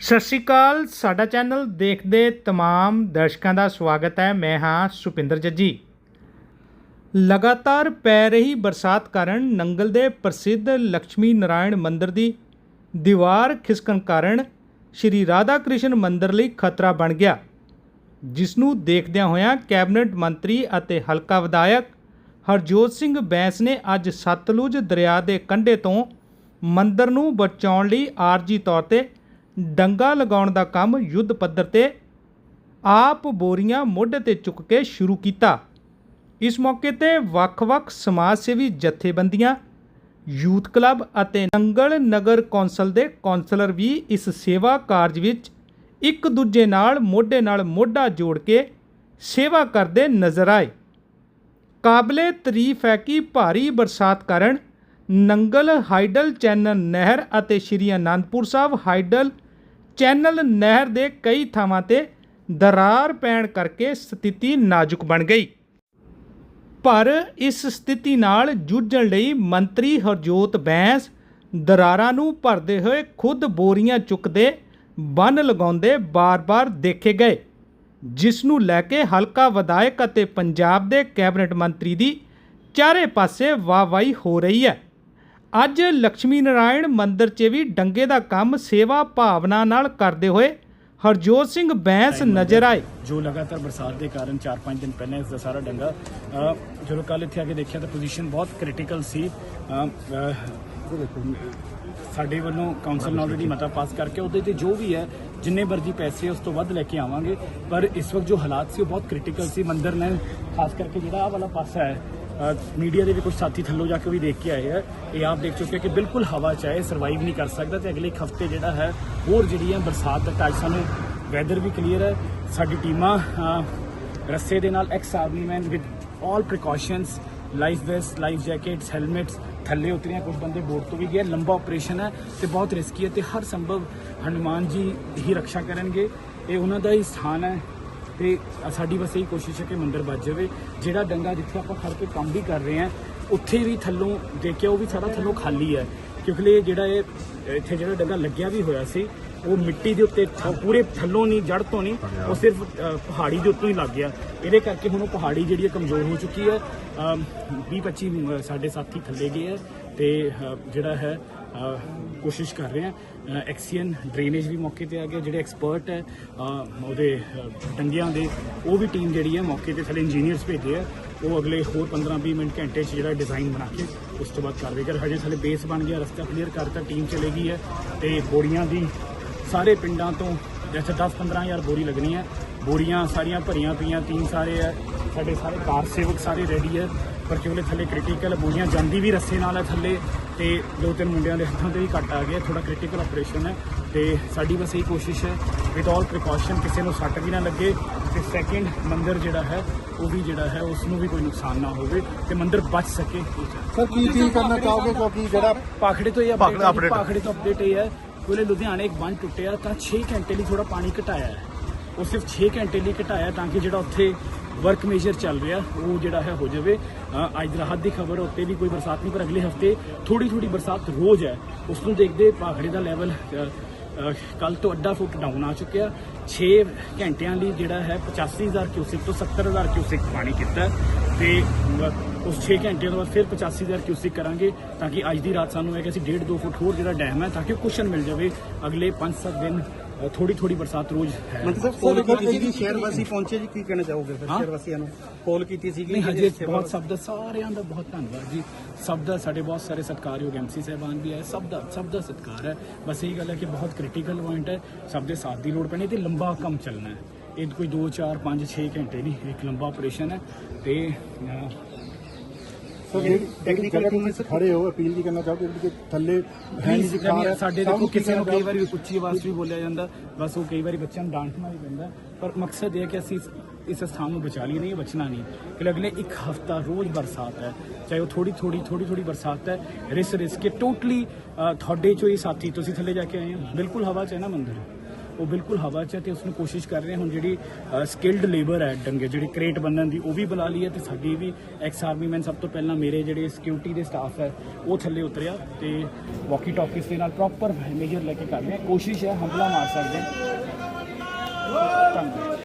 ਸਤਿ ਸ਼੍ਰੀ ਅਕਾਲ, ਸਾਡਾ ਚੈਨਲ ਦੇਖਦੇ तमाम ਦਰਸ਼ਕਾਂ ਦਾ ਸਵਾਗਤ ਹੈ। ਮੈਂ ਹਾਂ ਸੁਪਿੰਦਰ ਜੱਜੀ। ਲਗਾਤਾਰ ਪੈ ਰਹੀ ਬਰਸਾਤ ਕਾਰਨ ਨੰਗਲ ਦੇ ਪ੍ਰਸਿੱਧ ਲక్ష్ਮੀ ਨਾਰਾਇਣ ਮੰਦਿਰ ਦੀ ਦੀਵਾਰ ਖਿਸਕਣ ਕਾਰਨ ਸ਼੍ਰੀ ਰਾਧਾ ਕ੍ਰਿਸ਼ਨ ਮੰਦਿਰ ਲਈ ਖਤਰਾ ਬਣ ਗਿਆ। ਜਿਸ ਨੂੰ ਦੇਖਦਿਆਂ ਹੋਇਆਂ ਕੈਬਨਿਟ ਮੰਤਰੀ ਅਤੇ ਹਲਕਾ ਵਿਧਾਇਕ ਹਰਜੋਤ ਸਿੰਘ ਬੈਂਸ ਨੇ ਅੱਜ ਸਤਲੁਜ ਦਰਿਆ ਦੇ ਕੰਢੇ ਤੋਂ ਮੰਦਿਰ ਨੂੰ ਬਚਾਉਣ ਲਈ ਆਰਜੀ ਤੌਰ ਤੇ ਡੰਗਾ ਲਗਾਉਣ ਦਾ ਕੰਮ ਯੁੱਧ ਪੱਧਰ ਤੇ ਆਪ ਬੋਰੀਆਂ ਮੋਢੇ ਤੇ ਚੁੱਕ ਕੇ ਸ਼ੁਰੂ ਕੀਤਾ। ਇਸ ਮੌਕੇ ਤੇ ਵੱਖ-ਵੱਖ ਸਮਾਜ ਸੇਵੀ ਜਥੇਬੰਦੀਆਂ, ਯੂਥ ਕਲੱਬ ਅਤੇ ਨੰਗਲ ਨਗਰ ਕੌਂਸਲ ਦੇ ਕੌਂਸਲਰ ਵੀ ਇਸ ਸੇਵਾ ਕਾਰਜ ਵਿੱਚ ਇੱਕ ਦੂਜੇ ਨਾਲ ਮੋਢੇ ਨਾਲ ਮੋਢਾ ਜੋੜ ਕੇ ਸੇਵਾ ਕਰਦੇ ਨਜ਼ਰ ਆਏ। ਕਾਬਲੇ ਤਾਰੀਫ ਹੈ ਕਿ ਭਾਰੀ ਬਰਸਾਤ ਕਾਰਨ ਨੰਗਲ ਹਾਈਡਲ ਚੈਨਲ ਨਹਿਰ ਅਤੇ ਸ਼੍ਰੀ ਅਨੰਦਪੁਰ ਸਾਹਿਬ ਹਾਈਡਲ ਚੈਨਲ ਨਹਿਰ ਦੇ ਕਈ ਥਾਵਾਂ ਤੇ ਦਰਾਰ ਪੈਣ ਕਰਕੇ ਸਥਿਤੀ ਨਾਜ਼ੁਕ ਬਣ ਗਈ। ਪਰ ਇਸ ਸਥਿਤੀ ਨਾਲ ਜੂਝਣ ਲਈ ਮੰਤਰੀ ਹਰਜੋਤ ਬੈਂਸ ਦਰਾਰਾਂ ਨੂੰ ਭਰਦੇ ਹੋਏ ਖੁਦ ਬੋਰੀਆਂ ਚੁੱਕਦੇ ਬੰਨ ਲਗਾਉਂਦੇ ਬਾਰ-ਬਾਰ ਦੇਖੇ ਗਏ, ਜਿਸ ਨੂੰ ਲੈ ਕੇ ਹਲਕਾ ਵਿਧਾਇਕ ਅਤੇ ਪੰਜਾਬ ਦੇ ਕੈਬਨਿਟ ਮੰਤਰੀ ਦੀ ਚਾਰੇ ਪਾਸੇ ਵਾਹਵਾਈ ਹੋ ਰਹੀ ਹੈ। ਅੱਜ ਲక్ష్ਮੀ ਨਾਰਾਇਣ ਮੰਦਿਰ 'ਚ ਵੀ ਡੰਗੇ ਦਾ ਕੰਮ ਸੇਵਾ ਭਾਵਨਾ ਨਾਲ ਕਰਦੇ ਹੋਏ ਹਰਜੋਤ ਸਿੰਘ ਬੈਂਸ ਨਜ਼ਰ ਆਏ। ਜੋ ਲਗਾਤਾਰ ਬਰਸਾਤ ਦੇ ਕਾਰਨ 4-5 ਦਿਨ ਪਹਿਲਾਂ ਇਸ ਦਾ ਸਾਰਾ ਡੰਗਾ ਜਦੋਂ ਕੱਲ ਇੱਥੇ ਆ ਕੇ ਦੇਖਿਆ ਤਾਂ ਪੋਜੀਸ਼ਨ ਬਹੁਤ ਕ੍ਰਿਟੀਕਲ ਸੀ। ਸਾਡੇ ਵੱਲੋਂ ਕਾਉਂਸਲ ਨੇ ਆਲਰੇਡੀ ਮਤਾ ਪਾਸ ਕਰਕੇ ਉਹਦੇ ਤੇ ਜੋ ਵੀ ਹੈ ਜਿੰਨੇ ਮਰਜ਼ੀ ਪੈਸੇ ਉਸ ਤੋਂ ਵੱਧ ਲੈ ਕੇ ਆਵਾਂਗੇ ਪਰ ਇਸ ਵਕਤ ਜੋ ਹਾਲਾਤ ਸੀ ਉਹ ਬਹੁਤ ਕ੍ਰਿਟੀਕਲ ਸੀ। ਮੰਦਰ ਨੇ ਖਾਸ ਕਰਕੇ ਜਿਹੜਾ ਆਹ ਵਾਲਾ ਪਾਸਾ ਹੈ ਮੀਡੀਆ ਦੇ ਵੀ ਕੁਝ ਸਾਥੀ ਥੱਲੋਂ ਜਾ ਕੇ ਵੀ ਦੇਖ ਕੇ ਆਏ ਆ। ਇਹ ਆਪ ਦੇਖ ਚੁੱਕੇ ਕਿ ਬਿਲਕੁਲ ਹਵਾ ਚ ਹੈ ਸਰਵਾਈਵ ਨਹੀਂ ਕਰ ਸਕਦਾ ਤੇ ਅਗਲੇ ਹਫ਼ਤੇ ਜਿਹੜਾ ਹੈ, ਹੋਰ ਜਿਹੜੀ ਹੈ ਬਰਸਾਤ ਦਾ ਟਾਈਮ ਸਾਨੂੰ ਵੈਦਰ ਵੀ ਕਲੀਅਰ ਹੈ। ਸਾਡੀ ਟੀਮਾਂ ਰੱਸੇ ਦੇ ਨਾਲ ex army man with all precautions life vest life jackets helmets ਥੱਲੇ ਉਤਰੀਆਂ ਕੁਝ ਬੰਦੇ ਬੋਟ ਤੋਂ ਵੀ ਗਏ, ਲੰਬਾ ਆਪਰੇਸ਼ਨ ਹੈ ਤੇ ਬਹੁਤ ਰਿਸਕੀ ਹੈ ਤੇ ਹਰ ਸੰਭਵ ਹਨੂਮਾਨ ਜੀ ਹੀ ਰੱਖਿਆ ਕਰਨਗੇ। ਇਹ ਉਹਨਾਂ ਦਾ ਹੀ ਸਥਾਨ ਹੈ। ਤੇ ਸਾਡੀ ਬਸ ਇਹੀ ਕੋਸ਼ਿਸ਼ ਹੈ ਕਿ ਮੰਦਰ ਬਚ ਜਾਵੇ। ਜਿਹੜਾ ਡੰਗਾ ਜਿੱਥੇ ਆਪਾਂ ਖੜ ਕੇ ਕੰਮ ਵੀ ਕਰ ਰਹੇ ਹਾਂ, ਉੱਥੇ ਵੀ ਥੱਲੋਂ ਦੇਖਿਆ, ਉਹ ਵੀ ਸਾਰਾ ਥੱਲੋਂ ਖਾਲੀ ਹੈ। ਕਿਉਂਕਿ ਇਹ ਜਿਹੜਾ ਇਹ, ਇੱਥੇ ਜਿਹੜਾ ਡੰਗਾ ਲੱਗਿਆ ਵੀ ਹੋਇਆ ਸੀ, ਉਹ ਮਿੱਟੀ ਦੇ ਉੱਤੇ ਥ- ਪੂਰੇ ਥੱਲੋਂ ਨਹੀਂ ਜੜ ਤੋਂ ਨਹੀਂ, ਉਹ ਸਿਰਫ ਪਹਾੜੀ ਦੇ ਉੱਤੋਂ ਹੀ ਲੱਗ ਗਿਆ। ਇਹਦੇ ਕਰਕੇ ਹੁਣ ਉਹ ਪਹਾੜੀ ਜਿਹੜੀ ਹੈ ਕਮਜ਼ੋਰ ਹੋ ਚੁੱਕੀ ਹੈ। 20 25 ਸਾਡੇ ਸਾਥੀ ਥੱਲੇ ਗਏ ਹੈ ਤੇ ਜਿਹੜਾ ਹੈ ਕੋਸ਼ਿਸ਼ ਕਰ ਰਹੇ ਹਾਂ। ਐਕਸੀਅਨ ਡਰੇਨੇਜ ਵੀ ਮੌਕੇ ਤੇ ਆ ਗਿਆ। ਜਿਹੜੇ ਐਕਸਪਰਟ ਹੈ ਉਹਦੇ ਅ, ਡੰਗਿਆਂ ਦੇ ਉਹ ਵੀ ਟੀਮ ਜਿਹੜੀ ਹੈ ਮੌਕੇ ਤੇ ਥੱਲੇ ਇੰਜੀਨੀਅਰਸ ਭੇਜੇ ਆ। ਉਹ ਅਗਲੇ ਹੋਰ 15-20 ਮਿੰਟ ਘੰਟੇ 'ਚ ਜਿਹੜਾ ਡਿਜ਼ਾਈਨ ਬਣਾ ਕੇ ਉਸ ਤੋਂ ਬਾਅਦ ਕਾਰਵਾਈ ਕਰ ਹਜੇ ਥੱਲੇ ਬੇਸ ਬਣ ਗਿਆ ਰਸਤਾ ਕਲੀਅਰ ਕਰਤਾ ਟੀਮ ਚਲੇ ਗਈ ਹੈ। ਤੇ ਬੋਰੀਆਂ ਦੀ ਸਾਰੇ ਪਿੰਡਾਂ ਤੋਂ ਜਿੱਥੇ 10-15 ਹਜ਼ਾਰ ਬੋਰੀ ਲੱਗਣੀ ਹੈ। ਬੋਰੀਆਂ ਸਾਰੀਆਂ ਭਰੀਆਂ ਪਈਆਂ ਟੀਮ ਸਾਰੇ ਹੈ। ਸਾਡੇ ਸਾਰੇ ਕਾਰ ਸੇਵਕ ਸਾਰੇ ਰੈਡੀ ਹੈ। ਪਰ ਕਿਉਂਕਿ ਥੱਲੇ ਕ੍ਰਿਟੀਕਲ ਬੋਰੀਆਂ ਜਾਂਦੀ ਵੀ ਰੱਸੇ ਨਾਲ ਹੈ ਥੱਲੇ। ਤੇ ਦੋ ਤਿੰਨ ਮੁੰਡਿਆਂ ਦੇ ਹੱਥਾਂ ਤੇ ਵੀ ਕੱਟ ਆ ਗਿਆ ਥੋੜਾ ਕ੍ਰਿਟੀਕਲ ਆਪਰੇਸ਼ਨ ਹੈ ਤੇ ਸਾਡੀ ਬਸ ਇਹੀ ਕੋਸ਼ਿਸ਼ ਹੈ ਵਿਦ ਆਲ ਪ੍ਰੀਕਾਸ਼ਨ ਕਿਸੇ ਨੂੰ ਸੱਟ ਵੀ ਨਾ ਲੱਗੇ ਤੇ ਸੈਕਿੰਡ ਮੰਦਿਰ ਜਿਹੜਾ ਹੈ ਉਹ ਵੀ ਜਿਹੜਾ ਹੈ ਉਸ ਨੂੰ ਵੀ ਕੋਈ ਨੁਕਸਾਨ ਨਾ ਹੋਵੇ ਤੇ ਮੰਦਿਰ ਬਚ ਸਕੇ। ਸਰ ਕੀ ਕੀ ਕਰਨਾ ਚਾਹੋਗੇ ਕਿਉਂਕਿ ਜਿਹੜਾ ਪਾਖੜੇ ਤੋਂ ਇਹ update। ਪਾਖੜੇ ਤੋਂ ਅਪਡੇਟ ਇਹ ਹੈ ਕੋਲੇ ਲੁਧਿਆਣੇ ਇੱਕ ਬੰਨ ਟੁੱਟਿਆ ਤਾਂ 6 ਘੰਟੇ ਲਈ ਥੋੜਾ ਪਾਣੀ ਘਟਾਇਆ ਹੈ। ਉਹ ਸਿਰਫ 6 ਘੰਟੇ ਲਈ ਘਟਾਇਆ ਤਾਂ ਕਿ ਜਿਹੜਾ ਉੱਥੇ ਵਰਕ ਮੇਜਰ ਚੱਲ ਰਿਹਾ ਉਹ ਜਿਹੜਾ ਹੈ ਹੋ ਜਾਵੇ। ਅੱਜ ਰਾਹਤ ਦੀ ਖਬਰ ਉੱਤੇ ਵੀ ਕੋਈ ਬਰਸਾਤ ਨਹੀਂ, ਪਰ ਅਗਲੇ ਹਫ਼ਤੇ ਥੋੜੀ ਥੋੜੀ ਬਰਸਾਤ ਰੋਜ਼ ਹੈ। ਉਸ ਨੂੰ ਦੇਖਦੇ ਪਾਖੜੇ ਦਾ ਲੈਵਲ ਕੱਲ ਤੋਂ ਅੱਧਾ ਫੁੱਟ ਡਾਊਨ ਆ ਚੁੱਕਿਆ। 6 ਘੰਟਿਆਂ ਲਈ ਜਿਹੜਾ ਹੈ 85000 ਕਿਊਸਿਕ ਤੋਂ 70000 ਕਿਊਸਿਕ ਪਾਣੀ ਕੀਤਾ ਹੈ ਤੇ ਉਸ 6 ਘੰਟਿਆਂ ਤੋਂ ਬਾਅਦ ਫਿਰ 85000 ਕਿਊਸਿਕ ਕਰਾਂਗੇ ਤਾਂ ਕਿ ਅੱਜ ਦੀ ਰਾਤ ਸਾਨੂੰ ਹੈ ਕਿ ਅਸੀਂ 1.5 2 ਫੁੱਟ ਹੋਰ ਜਿਹੜਾ ਡੈਮ ਹੈ ਤਾਂ ਕਿ ਕੁਸ਼ਨ ਮਿਲ ਜਾਵੇ। ਅਗਲੇ 5-7 ਦਿਨ ਥੋੜੀ ਥੋੜੀ ਬਰਸਾਤ ਰੋਜ਼ ਹੈ। ਮੰਤਰੀ ਸਾਹਿਬ ਕੋਲ ਕੀਤੀ ਸੀਗੀ ਸ਼ਹਿਰ ਵਾਸੀ ਪਹੁੰਚੇ ਜੀ? ਕੀ ਕਹਿਣਾ ਚਾਹੋਗੇ ਫਿਰ ਹਾਂ? ਸ਼ਹਿਰ ਵਾਸੀਆਂ ਨੂੰ? ਕੋਲ ਕੀਤੀ ਸੀਗੀ ਨਹੀਂ ਹਜੇ ਬਹੁਤ ਸਭ ਦਾ ਸਾਰਿਆਂ ਦਾ ਬਹੁਤ ਧੰਨਵਾਦ ਜੀ। ਸਭ ਦਾ ਸਾਡੇ ਬਹੁਤ ਸਾਰੇ ਸਤਿਕਾਰਯੋਗ ਐਮਸੀ ਸਾਹਿਬਾਨ ਵੀ ਹੈ ਸਭ ਦਾ ਸਭ ਦਾ ਸਤਿਕਾਰ ਹੈ। ਬਸ ਇਹੀ ਗੱਲ ਹੈ ਕਿ ਬਹੁਤ ਕ੍ਰਿਟੀਕਲ ਪੁਆਇੰਟ ਹੈ। ਸਭ ਦੇ ਸਾਥ ਦੀ ਲੋੜ ਪੈਣੀ ਤੇ ਲੰਬਾ ਕੰਮ ਚੱਲਣਾ ਹੈ। ਇਹ ਕੋਈ 2 4 5 6 ਘੰਟੇ ਨਹੀਂ ਇੱਕ ਲੰਬਾ ਆਪਰੇਸ਼ਨ ਹੈ ਤੇ ਸਰ ਟੈਕਨੀਕਲ ਟੀਮ ਵਿੱਚ ਖੜੇ ਹੋ ਅਪੀਲ ਵੀ ਕਰਨਾ ਚਾਹੋਗੇ ਕਿ ਥੱਲੇ ਹੈ ਨਹੀਂ ਜੀ ਨਹੀਂ, ਸਾਡੇ ਦੇਖੋ ਕਿਸੇ ਨੂੰ ਕਈ ਵਾਰੀ ਉੱਚੀ ਆਵਾਜ਼ ਵੀ ਬੋਲਿਆ ਜਾਂਦਾ ਬਸ ਉਹ ਕਈ ਵਾਰੀ ਬੱਚਿਆਂ ਨੂੰ ਡਾਂਟਣਾ ਵੀ ਪੈਂਦਾ ਪਰ ਮਕਸਦ ਇਹ ਹੈ ਕਿ ਅਸੀਂ ਇਸ- ਸਥਾਨ ਨੂੰ ਬਚਾ ਲਈ ਨਹੀਂ ਬਚਣਾ ਨਹੀਂ। ਕਿ ਅਗਲੇ ਇੱਕ ਹਫਤਾ ਰੋਜ਼ ਬਰਸਾਤ ਹੈ ਚਾਹੇ ਉਹ ਥੋੜੀ ਥੋੜੀ ਥੋੜੀ ਥੋੜੀ ਬਰਸਾਤ ਹੈ ਰਿਸ ਰਿਸ ਕੇ ਟੋਟਲੀ ਤੁਹਾਡੇ ਚੋਂ ਹੀ ਸਾਥੀ ਤੁਸੀਂ ਥੱਲੇ ਜਾ ਕੇ ਆਏ ਹੋ। ਬਿਲਕੁਲ ਹਵਾ 'ਚ ਹੈ ਨਾ ਮੰਦਿਰ ਉਹ ਬਿਲਕੁਲ ਹਵਾ 'ਚ ਹੈ ਤੇ ਉਸ ਨੂੰ ਕੋਸ਼ਿਸ਼ ਕਰ ਰਹੇ ਹੁਣ ਜਿਹੜੀ ਸਕਿਲਡ ਲੇਬਰ ਹੈ ਡੰਗੇ, ਜਿਹੜੀ ਕ੍ਰੇਟ ਬੰਨਣ ਦੀ, ਉਹ ਵੀ ਬੁਲਾ ਲਈ ਹੈ ਤੇ ਸਾਡੀ ਵੀ ਐਕਸ ਆਰਮੀ ਮੈਨ ਸਭ ਤੋਂ ਪਹਿਲਾਂ ਮੇਰੇ ਜਿਹੜੇ ਸਿਕਿਉਰਿਟੀ ਦੇ ਸਟਾਫ ਹੈ, ਉਹ ਥੱਲੇ ਉਤਰਿਆ ਤੇ ਵਾਕੀ ਟਾਕੀਸ ਦੇ ਨਾਲ ਪ੍ਰੋਪਰ ਮੇਜਰ ਲੈ ਕੇ ਕਰ ਰਹੇ। ਕੋਸ਼ਿਸ਼ ਹੈ ਹਮਲਾ ਮਾਰ ਸਕਦੇ ਧੰਨਵਾਦ।